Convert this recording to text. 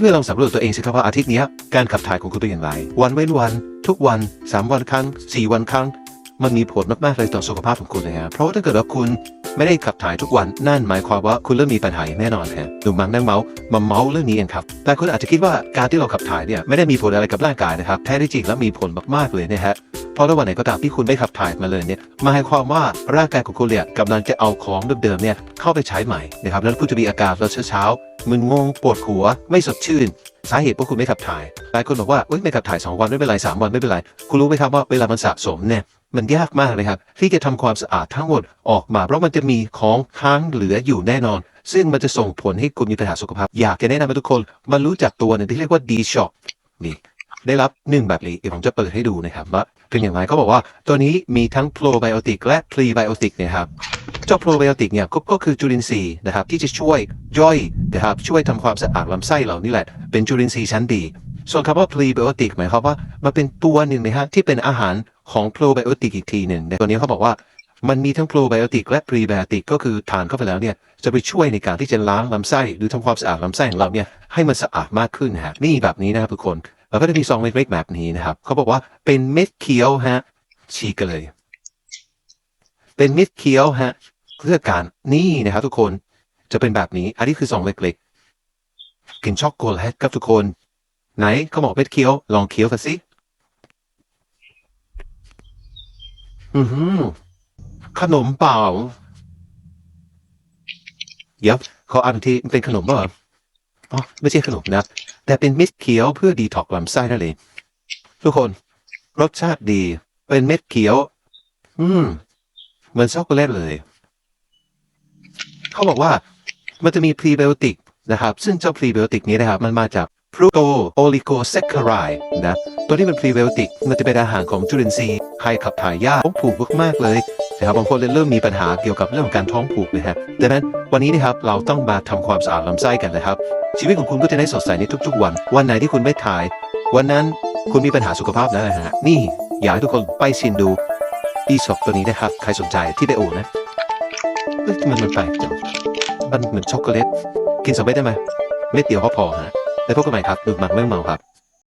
เพื่อลองสำรวจตัวเองสิครับว่าอาทิตย์นี้การขับถ่ายของคุณเป็นอย่างไร วันเว้นวัน ทุกวัน 3 วันครั้ง 4 วันครั้ง มันมีผลมากๆเลยต่อสุขภาพของคุณเลยฮะเพราะว่าถ้าเกิดว่าคุณไม่ได้ขับถ่ายทุกวันนั่นหมายความว่าคุณเริ่มมีปัญหาแน่นอนฮะหนุ่มมังนั่งเมาส์มาเมาส์เรื่องนี้เองครับแต่คุณอาจจะคิดว่าการที่เราขับถ่ายเนี่ยไม่ได้มีผลอะไรกับร่างกายนะครับแท้ที่จริงแล้วมีผลมากๆเลยนะฮะ เพราะถ้าวันไหนก็ตามที่คุณไม่ขับถ่ายมาเลยเนี่ยมายความว่าร่างกายของคุณเนี่ยกำลังจะเอาของเดิมๆเนี่ยเข้าไปใช้ใหม่นะครับแล้วคุณจะมีอาการเราเช้าๆมึนงงปวดหัวไม่สดชื่น สาเหตุเพราะคุณไม่ขับถ่ายหลายคนบอกว่าเอ้ยไม่ขับถ่าย 2 วันไม่เป็นไร3วันไม่เป็นไรคุณรู้ไหมครับว่าเวลามันสะสมเนี่ยมันยากมากเลยครับ ที่จะทำความสะอาดทั้งหมดออกมาเพราะมันจะมีของค้างเหลืออยู่แน่นอน ซึ่งมันจะส่งผลให้คุณมีปัญหาสุขภาพ อยากจะแนะนำให้ทุกคนมารู้จักตัวหนึงที่เรียกว่า D Shop นี่ ได้รับหนึ่งแบบนี้เดี๋ยวผมจะเปิดให้ดูนะครับว่าเป็นอย่างไรเขาบอกว่าตัวนี้มีทั้งโปรไบโอติกและพรีไบโอติกนะครับเจ้าโปรไบโอติกเนี่ยก็ก็คือจุลินทรีย์นะครับที่จะช่วยย่อยนะครับช่วยทำความสะอาดลำไส้เรานี่แหละ เป็นจุลินทรีย์ชั้นดี ส่วนคำว่าพรีไบโอติกหมายความว่ามันเป็นตัวหนึ่งนะฮะที่เป็นอาหารของโปรไบโอติกอีกทีหนึ่งในตัวนี้เขาบอกว่ามันมีทั้งโปรไบโอติกและพรีไบโอติกก็คือทานเข้าไปแล้วเนี่ยจะไปช่วยในการที่จะล้างลำไส้ หรือทำความสะอาดลำไส้ของเราเนี่ยให้มันสะอาดมากขึ้นฮะนี่แบบนี้นะครับทุกคน แล้วก็จะมีซองเล็กๆแบบนี้นะครับ เขาบอกว่าเป็นเม็ดเขียวฮะฉีกกันเลย เป็นเม็ดเขียวฮะเพื่อการนี่นะครับ ทุกคนจะเป็นแบบนี้ อันนี้คือซองเล็กๆกินช็อกโกแลตครับทุกคน ไหนเขาบอกเม็ดเคี้ยวลองเคี้ยวกันสิอือหือขนมเปล่าเดี๋ยวขออ่านทีมันเป็นขนมเปล่า อ๋อไม่ใช่ขนมนะ แต่เป็นเม็ดเขียวเพื่อดีท็อกซ์ลำไส้นั่นเองทุกคน รสชาติดี เป็นเม็ดเขียว อืมเหมือนช็อกโกแลตเลย เขาบอกว่ามันจะมีพรีไบโอติกนะครับ ซึ่งเจ้าพรีไบโอติกนี้นะครับ มันมาจากฟรุโตโอลิโกแซคคารายนะ ตัวที่เป็นพรีไบโอติก มันจะเป็นอาหารของจุลินทรีย์ใครขับถ่ายยากท้องผูกมากๆเลย นะครับบางคนเริ่มมีปัญหาเกี่ยวกับเรื่องการท้องผูกนะฮะดังนั้นวันนี้นะครับเราต้องมาทำความสะอาดลำไส้กันนะครับ ชีวิตของคุณก็จะได้สดใสในทุกๆ วัน วันไหนที่คุณไม่ถ่าย วันนั้นคุณมีปัญหาสุขภาพแล้วนะฮะนี่อยากให้ทุกคนไปชิมดูอีช็อปตัวนี้นะครับ ใครสนใจที่ไดโอนะเอ้ยทำไมมันแปลกจังมันเหมือนช็อกโกแลตกินสองเม็ดได้ไหมเม็ดเดียวก็พอฮะแล้วพบกันใหม่ครับดูหมักเรื่อเมาครับ